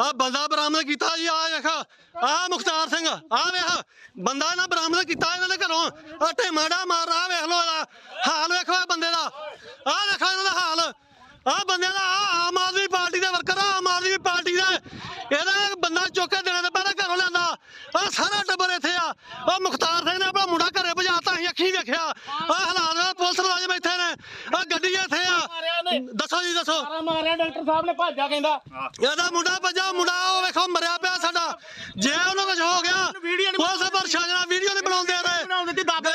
ਆ ਬੰਦਾ ਬਰਾਮਦ ਕੀਤਾ ਜੀ ਆ ਵੇਖ ਆ ਮੁਖਤਾਰ ਸਿੰਘ ਆ ਵੇਖ, ਬੰਦਾ ਨਾ ਬਰਾਮਦ ਕੀਤਾ ਇਹਨਾਂ ਦੇ ਘਰੋਂ। ਆ ਢੇਮਾੜਾ ਮਾਰ ਆ ਵੇਖ ਲੋ ਇਹਦਾ ਹਾਲ ਵੇਖੋ ਇਹ ਬੰਦੇ ਦਾ। ਆ ਵੇਖੋ ਇਹਨਾਂ ਦਾ ਹਾਲ। ਆ ਬੰਦਿਆਂ ਦਾ ਆਹ ਆਮ ਆਦਮੀ ਪਾਰਟੀ ਦਾ ਵਰਕਰ ਆ ਆਮ ਆਦਮੀ ਪਾਰਟੀ ਦਾ। ਇਹਦਾ ਬੰਦਾ ਚੁੱਕ ਕੇ ਦੇਣੇ ਤੇ ਪਹਿਲਾਂ ਘਰੋਂ ਲਿਆਂਦਾ। ਆ ਸਾਰਾ ਟੱਬਰ ਇੱਥੇ ਆ। ਉਹ ਮੁਖਤਾਰ ਸਿੰਘ ਨੇ ਆਪਣਾ ਮੁੰਡਾ ਘਰੇ ਭਜਾਤਾ ਅਸੀਂ ਅੱਖੀਂ ਵੇਖਿਆ। ਆ ਹਾਲਾਤ ਨਾਲ ਪੁਲਿਸ ਮੁਲਾਜ਼ਮ ਇੱਥੇ ਨੇ ਆ ਦੱਸੋ ਜੀ ਦੱਸੋ। ਮਾਰਾ ਮਾਰਿਆ ਡਾਕਟਰ ਸਾਹਿਬ ਨੇ ਭਾਜਾ ਕਹਿੰਦਾ। ਇਹਦਾ ਮੁੰਡਾ ਭੱਜਾ ਮੁੰਡਾ ਉਹ ਵੇਖੋ ਮਰਿਆ ਪਿਆ ਸਾਡਾ। ਜੇ ਉਹਨੂੰ ਕੁਝ ਹੋ ਗਿਆ ਪੁਲਿਸ ਪਰ ਸ਼ਾਜਣਾ ਵੀਡੀਓ ਨਹੀਂ ਬਣਾਉਂਦੇ ਰਹੇ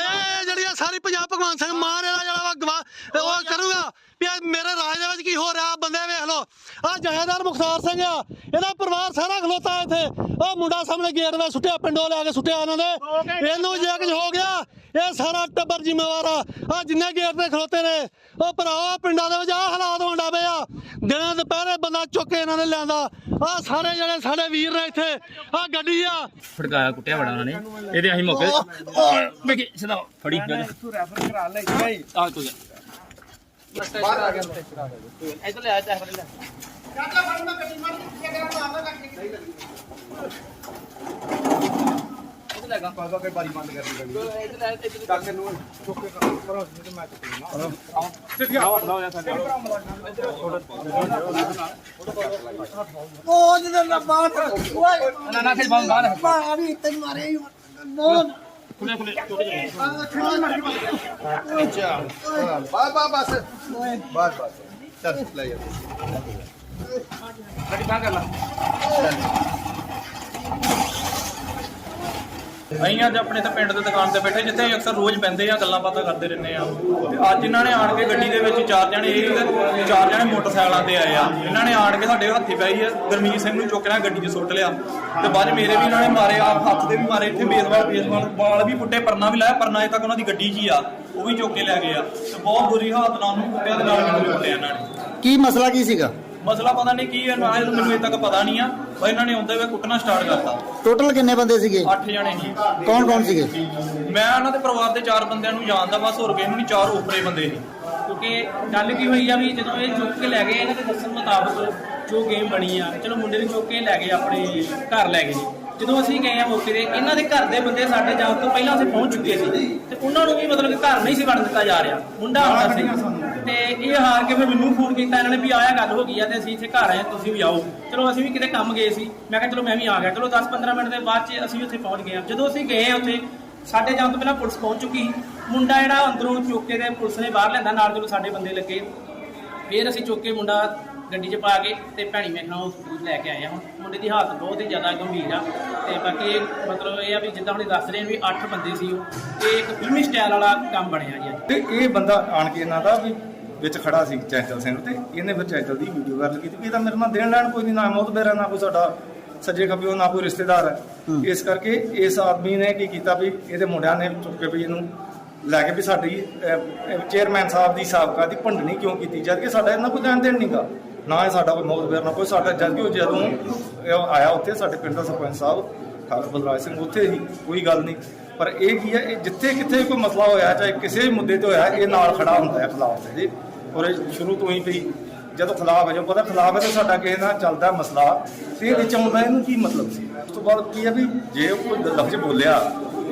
ਇਹ ਜਿਹੜੀਆਂ ਸਾਰੀ ਪੰਜਾਬ ਭਗਵਾਨ ਸਿੰਘ ਮਾਨ ਇਹਦਾ ਜਿਹੜਾ ਗਵਾ ਉਹ ਕਰੂਗਾ ਵੀ ਮੇਰੇ ਰਾਜ ਦੇ ਵਿੱਚ ਕੀ ਹੋ ਰਿਹਾ ਬੰਦੇ ਵੇਖ ਲਓ। ਆ ਜਹੇਦਾਰ ਮੁਖਤਾਰ ਸਿੰਘ ਆ ਇਹਦਾ ਪਰਿਵਾਰ ਸਾਰਾ ਖਲੋਤਾ ਇੱਥੇ। ਉਹ ਮੁੰਡਾ ਸਾਹਮਣੇ ਗੇਟ ਵਿੱਚ ਸੁੱਟਿਆ ਪਿੰਡੋਂ ਲਿਆ ਕੇ ਸੁੱਟਿਆ ਇਹਨਾਂ ਨੇ ਇਹਨੂੰ ਜੇ ਕੁਝ ਹੋ ਗਿਆ ਇਹ ਸਾਰਾ ਟੱਬਰ ਜ਼ਿੰਮੇਵਾਰ ਆ। ਆ ਜਿੰਨੇ ਗੇਟ ਤੇ ਖਲੋਤੇ ਨੇ ਉਹ ਭਰਾ ਪਿੰਡਾਂ ਦੇ ਵਿੱਚ ਆ ਹਾਲਾਤ ਹੋਣ ਪਏ ਆ। ਦਿਨਾਂ ਦੁਪਹਿਰੇ ਬੰਦਾ ਚੁੱਕ ਕੇ ਇਹਨਾਂ ਨੇ ਲਿਆਂਦਾ। ਆ ਸਾਰੇ ਜਿਹੜੇ ਸਾਡੇ ਵੀਰ ਨੇ ਇੱਥੇ ਆ ਗੱਡੀ ਆ। ਫੜਕਾਇਆ ਕੁੱਟਿਆ ਬੜਾ ਉਹਨਾਂ ਨੇ। ਇਹਦੇ ਅਸੀਂ ਮੌਕੇ ਵੇਖੀ ਸਦਾ ਫੜੀ ਜਾ ਰੈਫਰ ਕਰਾ ਲੈ ਭਾਈ ਆ ਕੋਈ ਇਧਰ ਲੈ ਆ ਚਾਹ ਫੜ ਲੈ ਇਧਰ ਲੈ ਗਾ ਪਾਪਾ ਕੋਈ ਬਾਰੀ ਬੰਦ ਕਰਨੀ ਪੈਣੀ ਕਾਕੇ ਨੂੰ ਚੁੱਕ ਕੇ ਕਰੋ ਨਹੀਂ ਮੈਂ ਚੁੱਕਣਾ ਉਹ ਜਿਹਦਾ ਨਾ ਬਾਤ ਨਾ ਨਾ ਖੇਡ ਬੰਦ ਬਾਹਰ। ਪਾਣੀ ਤੈਨੂੰ ਮਾਰੇ ਬਹੁਤ ਖੁੱਲੇ ਖੁੱਲੇ ਟੁੱਟ ਜਾਏ ਬਸ ਬਸ ਬਸ। ਬਸ ਬਸ। ਚੱਲ ਲੈ ਜਾ। ਗੱਡੀ ਬਾਹਰ ਕਰ ਲਾ। ਅਸੀਂ ਅੱਜ ਆਪਣੇ ਤਾਂ ਪਿੰਡ ਦੇ ਦੁਕਾਨ ਤੇ ਬੈਠੇ ਜਿੱਥੇ ਅਕਸਰ ਰੋਜ਼ ਬੈੰਦੇ ਆ ਗੱਲਾਂ ਬਾਤਾਂ ਕਰਦੇ ਰਹਿੰਦੇ ਆ ਤੇ ਅੱਜ ਇਹਨਾਂ ਨੇ ਆਣ ਕੇ ਗੱਡੀ ਦੇ ਵਿੱਚ ਚਾਰ ਜਣੇ ਇਹ ਤੇ ਚਾਰ ਜਣੇ ਮੋਟਰਸਾਈਕਲਾਂ ਤੇ ਆਏ ਆ। ਇਹਨਾਂ ਨੇ ਆਣ ਕੇ ਸਾਡੇ ਹੱਥੀ ਪਈ ਆ ਗਰਮੀਤ ਸਿੰਘ ਨੂੰ ਚੁੱਕ ਲਿਆ ਗੱਡੀ 'ਚ ਸੁੱਟ ਲਿਆ। ਤੇ ਬਾਅਦ ਮੇਰੇ ਵੀ ਇਹਨਾਂ ਨੇ ਮਾਰੇ ਆ ਹੱਥ ਦੇ ਵੀ ਮਾਰੇ ਇੱਥੇ ਬੇਸਵਾਲ ਬੇਸਵਾਲ ਵਾਲ ਵੀ ਪੁੱਟੇ ਪਰਨਾ ਵੀ ਲਾਇਆ ਪਰਨਾ ਅਜੇ ਤੱਕ ਉਹਨਾਂ ਦੀ ਗੱਡੀ 'ਚ ਹੀ ਆ ਉਹ ਵੀ ਚੁੱਕ ਕੇ ਲੈ ਗਏ ਆ। ਤੇ ਬਹੁਤ ਬੁਰੀ ਹਾਲਤ ਨਾਲ ਉਹਨੂੰ ਕੁੱਟਿਆ ਤੇ ਨਾਲ ਮੈਨੂੰ ਕੁੱਟਿਆ ਇਹਨਾਂ ਨੇ। ਕੀ ਮਸਲਾ ਕੀ ਸੀਗਾ? ਮਸਲਾ ਪਤਾ ਨਹੀਂ ਕੀ ਹੈ ਨਾ ਇਹ ਮੈਨੂੰ ਅਜੇ ਤੱਕ ਪਤਾ ਨਹੀਂ ਆ। ਪਰ ਇਹਨਾਂ ਨੇ ਆਉਂਦੇ ਹੋਏ ਕੁੱਟਣਾ ਸਟਾਰਟ ਕਰਤਾ। ਟੋਟਲ ਕਿੰਨੇ ਬੰਦੇ ਸੀਗੇ? ਅੱਠ ਜਣੇ ਸੀ। ਕੌਣ ਕੌਣ ਸੀਗੇ? ਮੈਂ ਉਹਨਾਂ ਦੇ ਪਰਿਵਾਰ ਦੇ ਚਾਰ ਬੰਦਿਆਂ ਨੂੰ ਜਾਣਦਾ ਬਸ ਹੋਰ ਕਿਸੇ ਨੂੰ ਨਹੀਂ ਚਾਰ ਉਪਰੇ ਬੰਦੇ ਸੀ। ਕਿਉਂਕਿ ਗੱਲ ਕੀ ਹੋਈ ਆ ਵੀ ਜਦੋਂ ਇਹ ਚੁੱਕ ਕੇ ਲੈ ਗਏ ਇਹਨਾਂ ਦੇ ਦੱਸਣ ਮੁਤਾਬਕ ਜੋ ਗੇਮ ਬਣੀ ਆ ਚਲੋ ਮੁੰਡੇ ਨੂੰ ਚੁੱਕ ਕੇ ਲੈ ਗਏ ਆਪਣੇ ਘਰ ਲੈ ਗਏ ਜੀ। ਜਦੋਂ ਅਸੀਂ ਗਏ ਆ ਮੌਕੇ ਤੇ ਇਹਨਾਂ ਦੇ ਘਰ ਦੇ ਬੰਦੇ ਸਾਡੇ ਜਾਣ ਤੋਂ ਪਹਿਲਾਂ ਅਸੀਂ ਪਹੁੰਚ ਚੁੱਕੇ ਸੀ। ਤੇ ਉਹਨਾਂ ਨੂੰ ਵੀ ਮਤਲਬ ਕਿ ਘਰ ਨਹੀਂ ਸੀ ਵੜਨ ਦਿੱਤਾ ਜਾ ਰਿਹਾ। ਮੁੰਡਾ ਆਉਂਦਾ ਸੀ। ਤੇ ਇਹ ਹਾਰ ਕੇ ਫਿਰ ਮੈਨੂੰ ਫੋਨ ਕੀਤਾ, ਇਹਨਾਂ ਨੇ ਵੀ ਆਇਆ ਗੱਲ ਹੋ ਗਈ ਆ ਤੇ ਅਸੀਂ ਇੱਥੇ ਘਰ ਆਏ, ਤੁਸੀਂ ਵੀ ਆਓ। ਚਲੋ, ਅਸੀਂ ਵੀ ਕਿਤੇ ਕੰਮ ਗਏ ਸੀ। ਮੈਂ ਕਿਹਾ, ਚਲੋ, ਮੈਂ ਵੀ ਆ ਗਿਆ। ਚਲੋ 10-15 ਮਿੰਟ ਦੇ ਬਾਅਦ ਚ ਅਸੀਂ ਉੱਥੇ ਪਹੁੰਚ ਗਏ ਆ। ਜਦੋਂ ਅਸੀਂ ਗਏ ਉੱਥੇ, ਸਾਡੇ ਜਾਣ ਤੋਂ ਪਹਿਲਾਂ ਪੁਲਿਸ ਪਹੁੰਚ ਚੁੱਕੀ ਸੀ। ਮੁੰਡਾ ਜਿਹੜਾ ਅੰਦਰੋਂ ਚੁੱਕ ਕੇ ਤੇ ਪੁਲਿਸ ਨੇ ਬਾਹਰ ਲੈਂਦਾ ਨਾਲ ਜਦੋਂ ਸਾਡੇ ਬੰਦੇ ਲੱਗੇ, ਫਿਰ ਅਸੀਂ ਚੁੱਕ ਕੇ ਮੁੰਡਾ ਗੱਡੀ 'ਚ ਪਾ ਕੇ ਤੇ ਭੈਣੀ ਮੇਖਣਾ ਹਸਪੀਟਲ ਲੈ ਕੇ ਆਏ ਆ ਹੁਣ। ਮੁੰਡੇ ਦੀ ਹਾਲਤ ਬਹੁਤ ਹੀ ਜ਼ਿਆਦਾ ਗੰਭੀਰ ਆ। ਤੇ ਬਾਕੀ ਇਹ ਮਤਲਬ ਇਹ ਆ ਵੀ ਜਿੱਦਾਂ ਹੁਣ ਦੱਸ ਰਹੇ ਨੇ ਵੀ 8 ਬੰਦੇ ਸੀ ਉਹ। ਤੇ ਇੱਕ ਫਿਲਮੀ ਸਟਾਈਲ ਵਾਲਾ ਕੰਮ ਬਣਿਆ ਜੀ ਤੇ ਇਹ ਬੰਦਾ ਆਣ ਕੇ ਇਹਨਾਂ ਦਾ ਵੀ ਵਿੱਚ ਖੜਾ ਸੀ ਚੈਂਚਲ ਸਿੰਘ ਤੇ ਇਹਨੇ ਫਿਰ ਚੈਂਚਲ ਦੀ ਵੀਡੀਓ ਵਾਇਰਲ ਕੀਤੀ। ਵੀ ਇਹਦਾ ਮੇਰੇ ਨਾਲ ਦੇਣ ਲੈਣ ਕੋਈ ਨਹੀਂ ਨਾ ਮੌਤ ਮੇਰਾ ਨਾ ਕੋਈ ਸਾਡਾ ਸੱਜੇ ਖੱਬੇ ਨਾ ਕੋਈ ਰਿਸ਼ਤੇਦਾਰ ਹੈ। ਇਸ ਕਰਕੇ ਇਸ ਆਦਮੀ ਨੇ ਕੀ ਕੀਤਾ ਵੀ ਇਹਦੇ ਮੁੰਡਿਆਂ ਨੇ ਚੁੱਕ ਕੇ ਵੀ ਇਹਨੂੰ ਲੈ ਕੇ ਵੀ ਸਾਡੀ ਚੇਅਰਮੈਨ ਸਾਹਿਬ ਦੀ ਸਾਬਕਾ ਦੀ ਭੰਡਣੀ ਕਿਉਂ ਕੀਤੀ ਜਦ ਕਿ ਸਾਡਾ ਇਹਨਾਂ ਕੋਈ ਲੈਣ ਦੇਣ ਨਹੀਂਗਾ ਨਾ ਇਹ ਸਾਡਾ ਕੋਈ ਮੌਤ ਮੇਰਾ ਨਾ ਕੋਈ ਸਾਡਾ ਜਦ ਕਿ ਉਹ ਜਦੋਂ ਆਇਆ ਉੱਥੇ ਸਾਡੇ ਪਿੰਡ ਦਾ ਸਰਪੰਚ ਸਾਹਿਬ ਖਾਲਦ ਬਲਰਾਜ ਸਿੰਘ ਉੱਥੇ ਹੀ ਕੋਈ ਗੱਲ ਨਹੀਂ। ਪਰ ਇਹ ਕੀ ਹੈ, ਇਹ ਜਿੱਥੇ ਕਿੱਥੇ ਕੋਈ ਮਸਲਾ ਹੋਇਆ, ਚਾਹੇ ਕਿਸੇ ਵੀ ਮੁੱਦੇ ਤੇ ਹੋਇਆ, ਇਹ ਨਾਲ ਖੜਾ ਹੁੰਦਾ ਹੈ ਖਿਲਾਫ ਦੇ ਔਰ ਸ਼ੁਰੂ ਤੋਂ ਹੀ ਵੀ ਜਦੋਂ ਖਿਲਾਫ ਹੈ, ਜਦੋਂ ਪਤਾ ਖਿਲਾਫ ਹੈ, ਤਾਂ ਸਾਡਾ ਕਿਸੇ ਨਾਲ ਚੱਲਦਾ ਮਸਲਾ। ਤੇ ਵਿੱਚ ਆਉਂਦਾ, ਇਹਨੂੰ ਕੀ ਮਤਲਬ ਸੀ? ਉਸ ਤੋਂ ਬਾਅਦ ਕੀ ਹੈ ਵੀ ਜੇ ਉਹ ਕੋਈ ਲਫ਼ਜ਼ ਬੋਲਿਆ,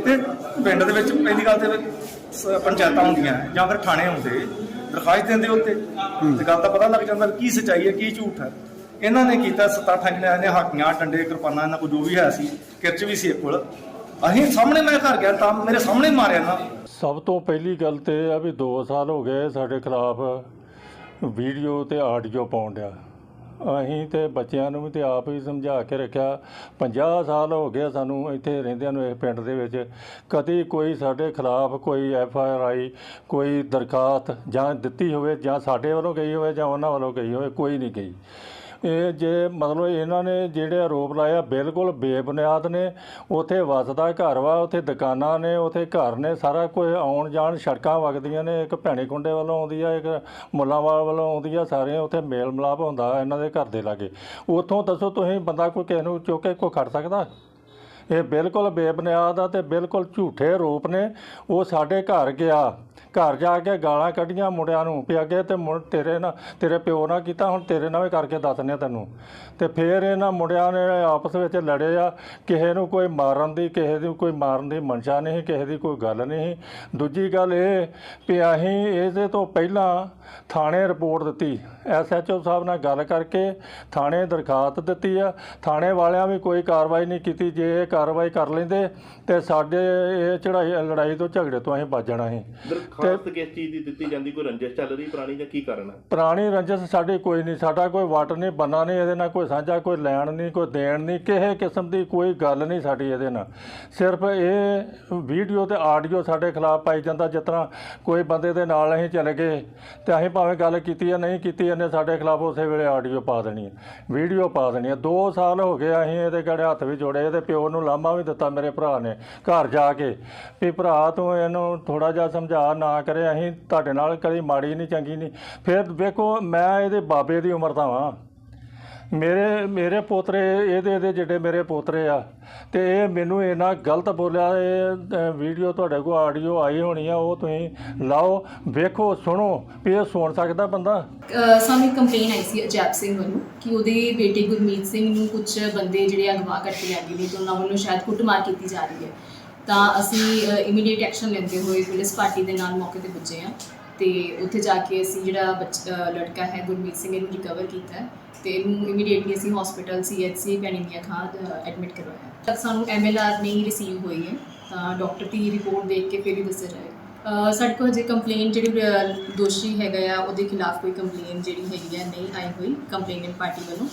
ਤੇ ਪਿੰਡ ਦੇ ਵਿੱਚ ਪਹਿਲੀ ਗੱਲ ਤੇ ਪੰਚਾਇਤਾਂ ਹੁੰਦੀਆਂ ਜਾਂ ਫਿਰ ਥਾਣੇ ਹੁੰਦੇ, ਦਰਖਾਸਤ ਦਿੰਦੇ ਉੱਤੇ। ਤੇ ਗੱਲ ਦਾ ਪਤਾ ਲੱਗ ਜਾਂਦਾ ਕੀ ਸੱਚਾਈ ਹੈ, ਕੀ ਝੂਠ ਹੈ। ਇਹਨਾਂ ਨੇ ਕੀਤਾ, ਸੱਤਾ ਠਾਂ ਜਣਿਆਂ ਨੇ ਹਾਕੀਆਂ ਡੰਡੇ ਕਿਰਪਾਨਾਂ, ਇਹਨਾਂ ਕੋਲ ਜੋ ਵੀ ਹੈ ਸੀ, ਕਿਰਚ ਵੀ ਸੀ ਇਹ ਕੋਲ। ਅਸੀਂ ਸਾਹਮਣੇ ਮੈਂ ਘਰ ਗਿਆ ਤਾਂ ਮੇਰੇ ਸਾਹਮਣੇ ਮਾਰਿਆ ਨਾ। ਸਭ ਤੋਂ ਪਹਿਲੀ ਗੱਲ ਤੇ ਇਹ ਆ ਵੀ 2 ਸਾਲ ਹੋ ਗਏ ਸਾਡੇ ਖਿਲਾਫ ਵੀਡੀਓ ਤੇ ਆਡੀਓ ਪਾਉਣ ਡਿਆ। ਅਸੀਂ ਤੇ ਬੱਚਿਆਂ ਨੂੰ ਵੀ ਤੇ ਆਪ ਹੀ ਸਮਝਾ ਕੇ ਰੱਖਿਆ। 50 ਸਾਲ ਹੋ ਗਏ ਸਾਨੂੰ ਇੱਥੇ ਰਹਿੰਦਿਆਂ ਨੂੰ ਇਸ ਪਿੰਡ ਦੇ ਵਿੱਚ। ਕਦੀ ਕੋਈ ਸਾਡੇ ਖਿਲਾਫ ਕੋਈ ਐਫ ਆਈ ਆਰ ਆਈ, ਕੋਈ ਦਰਖਾਸਤ ਜਾਂ ਦਿੱਤੀ ਹੋਵੇ ਜਾਂ ਸਾਡੇ ਵੱਲੋਂ ਗਈ ਹੋਵੇ ਜਾਂ ਉਹਨਾਂ ਵੱਲੋਂ ਗਈ ਹੋਵੇ, ਕੋਈ ਨਹੀਂ ਗਈ ਇਹ ਜੇ ਮਤਲਬ ਇਹਨਾਂ ਨੇ ਜਿਹੜੇ ਆਰੋਪ ਲਾਇਆ ਬਿਲਕੁਲ ਬੇਬੁਨਿਆਦ ਨੇ। ਉਥੇ ਵਸਦਾ ਘਰ ਵਾ, ਉਥੇ ਦੁਕਾਨਾਂ ਨੇ, ਉਥੇ ਘਰ ਨੇ, ਸਾਰਾ ਕੁਝ ਆਉਣ ਜਾਣ ਸੜਕਾਂ ਵਗਦੀਆਂ ਨੇ। ਇੱਕ ਭੈਣੇ ਕੁੰਡੇ ਵੱਲੋਂ ਆਉਂਦੀ ਆ, ਇੱਕ ਮੁੱਲਾਂਵਾਲ ਵੱਲੋਂ ਆਉਂਦੀ ਆ, ਸਾਰੇ ਉਥੇ ਮੇਲ ਮਿਲਾਪ ਹੁੰਦਾ ਇਹਨਾਂ ਦੇ ਘਰ ਦੇ ਲਾਗੇ। ਉਥੋਂ ਦੱਸੋ ਤੁਸੀਂ ਬੰਦਾ ਕੋਈ ਕਿਸੇ ਨੂੰ ਚੁੱਕ ਕੇ ਕੋਈ ਖੜ ਸਕਦਾ? ਇਹ ਬਿਲਕੁਲ ਬੇਬੁਨਿਆਦ ਆ ਤੇ ਬਿਲਕੁਲ ਝੂਠੇ ਰੂਪ ਨੇ। ਉਹ ਸਾਡੇ ਘਰ ਗਿਆ। ਘਰ ਜਾ ਕੇ ਗਾਲਾਂ ਕੱਢੀਆਂ ਮੁੰਡਿਆਂ ਨੂੰ ਵੀ ਅੱਗੇ ਤੇ ਮੁੰ- ਤੇਰੇ ਨਾਲ ਤੇਰੇ ਪਿਓ ਨਾਲ ਕੀਤਾ, ਹੁਣ ਤੇਰੇ ਨਾਲ ਵੀ ਕਰਕੇ ਦੱਸਨੇ ਆ ਤੈਨੂੰ। ਤੇ ਫਿਰ ਇਹਨਾਂ ਮੁੰਡਿਆਂ ਨੇ ਆਪਸ ਵਿੱਚ ਲੜੇ ਆ। ਕਿਸੇ ਨੂੰ ਕੋਈ ਮਾਰਨ ਦੀ, ਕਿਸੇ ਦੀ ਕੋਈ ਮਾਰਨ ਦੀ ਮਨਸ਼ਾ ਨਹੀਂ, ਕਿਸੇ ਦੀ ਕੋਈ ਗੱਲ ਨਹੀਂ। ਦੂਜੀ ਗੱਲ ਇਹ ਵੀ ਅਸੀਂ ਇਹਦੇ ਤੋਂ ਪਹਿਲਾਂ ਥਾਣੇ ਰਿਪੋਰਟ ਦਿੱਤੀ। ਐਸਐਚਓ ਸਾਹਿਬ ਨਾਲ ਗੱਲ ਕਰਕੇ ਥਾਣੇ ਦਰਖਾਸਤ ਦਿੱਤੀ ਆ। ਥਾਣੇ ਵਾਲਿਆਂ ਵੀ ਕੋਈ ਕਾਰਵਾਈ ਨਹੀਂ ਕੀਤੀ। ਜੇ ਕਾਰਵਾਈ ਕਰ ਲੈਂਦੇ ਤੇ ਸਾਡੇ ਇਹ ਚੜਾਈ ਲੜਾਈ ਤੋਂ ਝਗੜੇ ਤੋਂ ਅਸੀਂ ਬਚ ਜਾਣਾ ਸੀ। ਦਰਖਾਸਤ ਕਿਸ ਚੀਜ਼ ਦੀ ਦਿੱਤੀ ਜਾਂਦੀ? ਕੋਈ ਰੰਜਿਸ਼ ਚੱਲ ਰਹੀ ਪੁਰਾਣੀ ਜਾਂ ਕੀ ਕਾਰਨ ਹੈ? ਪੁਰਾਣੀ ਰੰਜਸ ਸਾਡੀ ਕੋਈ ਨਹੀਂ ਸਾਡਾ ਕੋਈ ਵਟ ਨਹੀਂ ਬੰਨਾ ਨਹੀਂ ਇਹਦੇ ਨਾਲ ਕੋਈ ਸਾਂਝਾ ਕੋਈ ਲੈਣ ਨਹੀਂ ਕੋਈ ਦੇਣ ਨਹੀਂ ਕਿਸੇ ਕਿਸਮ ਦੀ ਕੋਈ ਗੱਲ ਨਹੀਂ ਸਾਡੀ ਇਹਦੇ ਨਾਲ। ਸਿਰਫ ਇਹ ਵੀਡੀਓ ਤੇ ਆਡੀਓ ਸਾਡੇ ਖਿਲਾਫ ਪਾਈ ਜਾਂਦਾ ਜਿਸ ਤਰ੍ਹਾਂ ਕੋਈ ਬੰਦੇ ਦੇ ਨਾਲ ਅਸੀਂ ਚਲੇ ਗਏ ਤੇ ਅਸੀਂ ਭਾਵੇਂ ਗੱਲ ਕੀਤੀ ਜਾਂ ਨਹੀਂ ਕੀਤੀ ਇਹਨੇ ਸਾਡੇ ਖਿਲਾਫ ਉਸੇ ਵੇਲੇ ਆਡੀਓ ਪਾ ਦੇਣੀ ਹੈ ਵੀਡੀਓ ਪਾ ਦੇਣੀ ਹੈ। 2 ਸਾਲ ਹੋ ਗਏ ਅਸੀਂ ਇਹਦੇ ਗੜੇ ਹੱਥ ਵੀ ਜੋੜੇ ਇਹਦੇ ਪਿਓ ਨੂੰ ਲਾਮਾ ਵੀ ਦਿੱਤਾ ਮੇਰੇ ਭਰਾ ਨੇ, ਘਰ ਜਾ ਕੇ। ਵੀ ਭਰਾ, ਤੂੰ ਇਹਨੂੰ ਥੋੜਾ ਜਿਹਾ ਸਮਝਾ ਨਾ ਕਰੇ, ਅਸੀਂ ਤੁਹਾਡੇ ਨਾਲ ਕਦੀ ਮਾੜੀ ਨਹੀਂ ਚੰਗੀ ਨਹੀਂ ਫਿਰ ਵੇਖੋ, ਮੈਂ ਇਹਦੇ ਬਾਬੇ ਦੀ ਉਮਰ ਦਾ ਵਾਂ। ਮੇਰੇ ਮੇਰੇ ਪੋਤਰੇ, ਇਹਦੇ ਇਹਦੇ ਜਿਹੜੇ ਮੇਰੇ ਪੋਤਰੇ ਆ, ਤੇ ਇਹ ਮੈਨੂੰ ਇੰਨਾ ਗਲਤ ਬੋਲਿਆ, ਇਹ ਵੀਡੀਓ ਤੁਹਾਡੇ ਕੋਲ ਆਡੀਓ ਆਈ ਹੋਣੀ ਆ, ਉਹ ਤੁਸੀਂ ਲਾਓ, ਵੇਖੋ, ਸੁਣੋ, ਵੀ ਇਹ ਸੁਣ ਸਕਦਾ ਬੰਦਾ? ਸਾਨੂੰ ਇੱਕ ਕੰਪਲੇਨ ਆਈ ਸੀ ਅਜੈਬ ਸਿੰਘ ਵੱਲੋਂ, ਕਿ ਉਹਦੇ ਬੇਟੇ ਗੁਰਮੀਤ ਸਿੰਘ ਨੂੰ ਕੁਝ ਬੰਦੇ ਜਿਹੜੇ ਅਗਵਾ ਕਰਕੇ ਲੈ ਗਏ ਨੇ, ਤੇ ਉਹਨਾਂ ਵੱਲੋਂ ਸ਼ਾਇਦ ਕੁੱਟਮਾਰ ਕੀਤੀ ਜਾ ਰਹੀ ਹੈ। ਤਾਂ ਅਸੀਂ ਇਮੀਡੀਏਟ ਐਕਸ਼ਨ ਲੈਂਦੇ ਹੋਏ ਪੁਲਿਸ ਪਾਰਟੀ ਦੇ ਨਾਲ ਮੌਕੇ ਤੇ ਪੁੱਜੇ ਹਾਂ ਤੇ ਉੱਥੇ ਜਾ ਕੇ ਅਸੀਂ ਜਿਹੜਾ ਬੱਚ- ਲੜਕਾ ਹੈ ਗੁਰਮੀਤ ਸਿੰਘ ਇਹਨੂੰ ਰਿਕਵਰ ਕੀਤਾ ਹੈ ਤੇ ਇਹਨੂੰ ਇਮੀਡੀਏਟਲੀ ਅਸੀਂ ਹਸਪੀਟਲ ਸੀਐਚਸੀ ਪੈਣੀਆਂ ਖਾਂ ਐਡਮਿਟ ਕਰਵਾਇਆ। ਤੱਕ ਸਾਨੂੰ ਐਮਐਲਆਰ ਨਹੀਂ ਰਿਸੀਵ ਹੋਈ ਹੈ, ਤਾਂ ਡਾਕਟਰ ਦੀ ਰਿਪੋਰਟ ਦੇਖ ਕੇ ਫਿਰ ਹੀ ਦੱਸਿਆ ਜਾਏਗਾ। ਸਾਡੇ ਕੋਲ ਜੇ ਕੰਪਲੇਨ ਜਿਹੜੀ ਦੋਸ਼ੀ ਹੈਗਾ ਆ, ਉਹਦੇ ਖਿਲਾਫ ਕੋਈ ਕੰਪਲੇਨ ਜਿਹੜੀ ਹੈਗੀ ਆ, ਨਹੀਂ ਆਈ ਹੋਈ ਕੰਪਲੇਨੈਂਟ ਪਾਰਟੀ ਵੱਲੋਂ।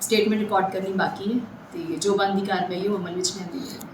ਸਟੇਟਮੈਂਟ ਰਿਕਾਰਡ ਕਰਨੀ ਬਾਕੀ ਹੈ ਤੇ ਜੋ ਬੰਦੀ ਕਾਰਵਾਈ ਉਹ ਅਮਲ ਵਿੱਚ ਲੈਂਦੀ ਹੈ